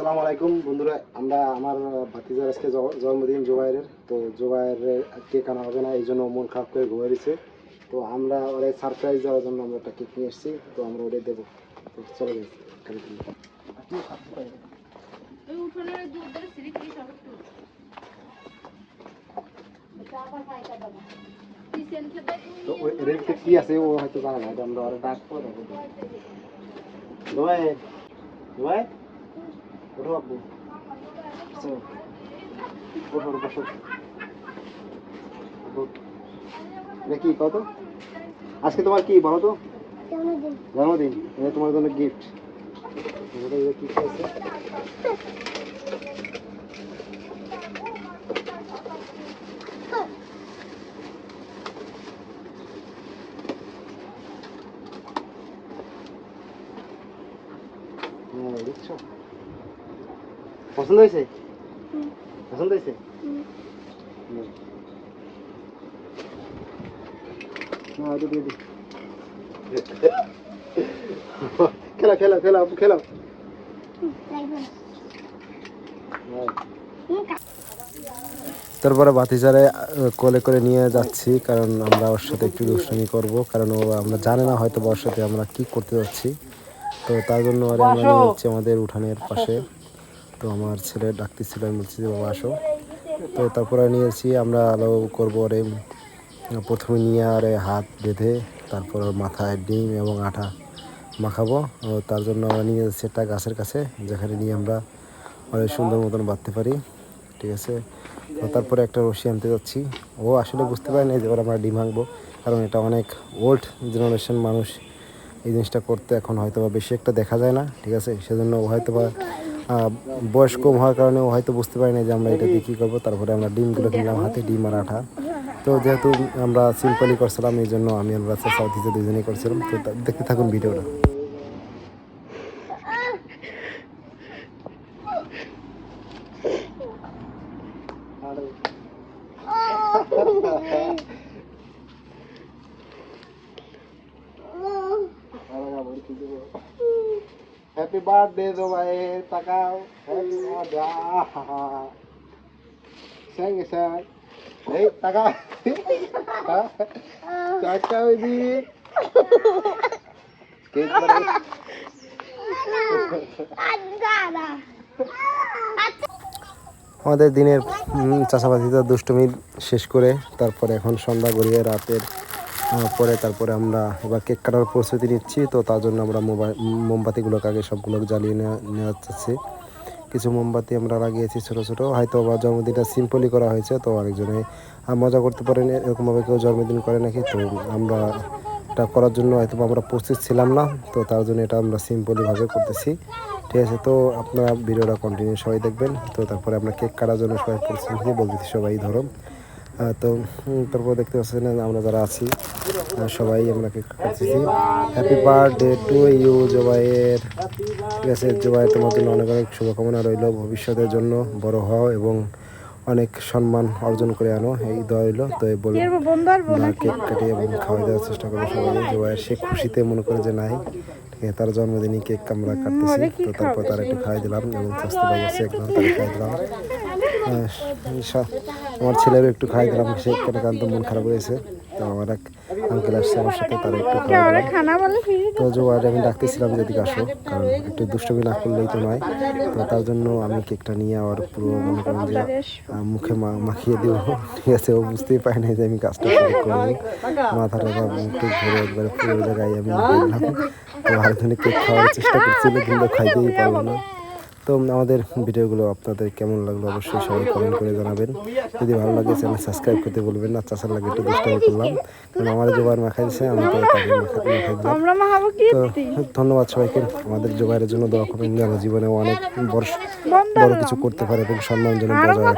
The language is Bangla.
আসসালামু আলাইকুম। বন্ধুরা আমরা আমার ভাতিজার আজকে জন্মদিন জোবাইরের। তো জোবাইরের কেক আনা হবে না এই জন্য মন খারাপ করে ঘুরে দিছে। তো আমরা ওরা সারপ্রাইজ দেওয়ার জন্য আমরা একটা কেক নিয়ে এসেছি তো আমরা ওটাই দেবো। তো চলে যাই। তো এর কি আছে ও হয়তো জানে না আমরা ওরা ডাকবো তারপর দেবো। জোবাই জোবাই ওঠো ওঠো বসো। কি কত আজকে তোমার কি বলো তো? জন্মদিন। এটা তোমার জন্য গিফট কি আছে হ্যাঁ দেখছ? পছন্দ হয়েছে? পছন্দ হয়েছে? খেলা খেলা খেলা খেলা। তারপরে বাতিজারে কোলে করে নিয়ে যাচ্ছি কারণ আমরা ওর সাথে একটু দুষ্টুমি করব কারণ ও আমরা জানে না হয়তো ওর সাথে আমরা কি করতে যাচ্ছি। তো তার জন্য আমরা নিয়ে যাচ্ছি আমাদের উঠানের পাশে। তো আমার ছেলে ডাকতেছিল, আমি বলছি যে, বাবা, আসো। তো তারপরে নিয়েছি আমরা আলো করব ওরে, প্রথমে নিয়ে আরে হাত বেঁধে তারপর মাথায় ডিম এবং আটা মাখাবো। তার জন্য আমরা নিয়ে যাচ্ছি একটা গাছের কাছে, যেখানে নিয়ে আমরা অনেক সুন্দর মতন বাঁধতে পারি, ঠিক আছে? তারপরে একটা রশি আনতে যাচ্ছি। ও আসলে বুঝতে পারে না যে ওরা আমরা ডিম ভাঙবো, কারণ এটা অনেক ওল্ড জেনারেশন মানুষ এই জিনিসটা করতে এখন হয়তো বা বেশি একটা দেখা যায় না, ঠিক আছে? সেজন্য হয়তো বা বয়স কম হওয়ার কারণে হয়তো বুঝতে পারি না যে আমরা এটা দিয়ে কী করব তারপরে আমরা ডিমগুলো কিনলাম হাতে ডিম আর আঠা তো যেহেতু আমরা সিম্পলি করছিলাম এই জন্য আমি আমরা সাউথ ইসে দুজনেই করছিলাম তো দেখতে থাকুন ভিডিওটা হ্যাপি বার্থডে জোবাই তাকাও স্যাঙ্গে স্যার এই টাকা ওই আমাদের দিনের চাষাবাদিতে দুষ্টুমি শেষ করে তারপরে এখন সন্ধ্যা গড়িয়ে রাতের পরে তারপরে আমরা এবার কেক কাটার প্রস্তুতি নিচ্ছি। তো তার জন্য আমরা মোবাইল মোমবাতিগুলোকে আগে সবগুলো জ্বালিয়ে নেওয়া নেওয়া যাচ্ছে। কিছু মোমবাতি আমরা লাগিয়েছি ছোটো ছোটো। হয়তো বা জন্মদিনটা সিম্পলি করা হয়েছে, তো অনেকজনে মজা করতে পারেন। এরকমভাবে কেউ জন্মদিন করে নাকি? তো আমরা এটা করার জন্য হয়তো আমরা প্রস্তুত ছিলাম না। তো তার জন্য এটা আমরা সিম্পলিভাবে করতেছি। ঠিক আছে, তো আপনারা ভিডিওটা কন্টিনিউ সবাই দেখবেন। তো তারপরে আমরা কেক কাটার জন্য সবাই প্রস্তুতি বলতেছি সবাই ধরো। তো তারপর দেখতে পাচ্ছেন আমরা যারা আছি সবাই আমরা কেক কাটতেছি হ্যাপি বার্থডে টু ইউ জবাইয়ের। ঠিক আছে জবাই তোমার জন্য অনেক অনেক শুভকামনা রইল ভবিষ্যতের জন্য। বড় হও এবং অনেক সম্মান অর্জন করে আনো। এই দোয়া রইল তো এই বল কেক কাটিয়ে এবং খাওয়াই দেওয়ার চেষ্টা করব সবাই। জবাইয়ের সে খুশিতে মনে করে যে নাই। তার জন্মদিনই কেক আমরা কাটতেছি। তো তারপর তার একটু খাওয়াই দিলাম এবং স্বাস্থ্য ভাই আছে একদম খাওয়াই দিলাম। আমার ছেলেরও একটু খাই দিলাম সে কান্ত মন খারাপ হয়েছে তো আমার এক আঙ্কেল আসছে আমার সাথে তার একটু তো জোয়ার আমি ডাকতেছিলাম যদি আসো কারণ একটু দুষ্টমি না করলেই তো নয়। তো তার জন্য আমি কেকটা নিয়ে আবার পুরো মনে করেন যে মুখে মাখিয়ে দিব। ঠিক আছে ও বুঝতেই পারে না যে আমি কাজটা শুরু করব মাথাটা বা মুখে ঘুরে একবারে পুরো জায়গায় আমি দিলাম তো আরেকজনে কেক খাওয়ার চেষ্টা করছিল কিন্তু খাইতেই পারব না। তো আমাদের ভিডিওগুলো আপনাদের কেমন লাগল অবশ্যই সবাই কমেন্ট করে জানাবেন। যদি ভালো লাগে চ্যানেল সাবস্ক্রাইব করতে বলবেন না চাষার লাগে একটু দুষ্টামি করলাম। কারণ আমাদের জোবার মাখাই দিছে আমি তো তাকে মাখা- ধন্যবাদ সবাইকে। আমাদের জোবাইয়ের জন্য দোয়া করবেন। যেন জীবনে অনেক বড় বড় কিছু করতে পারে এবং সম্মানজনক বজায়।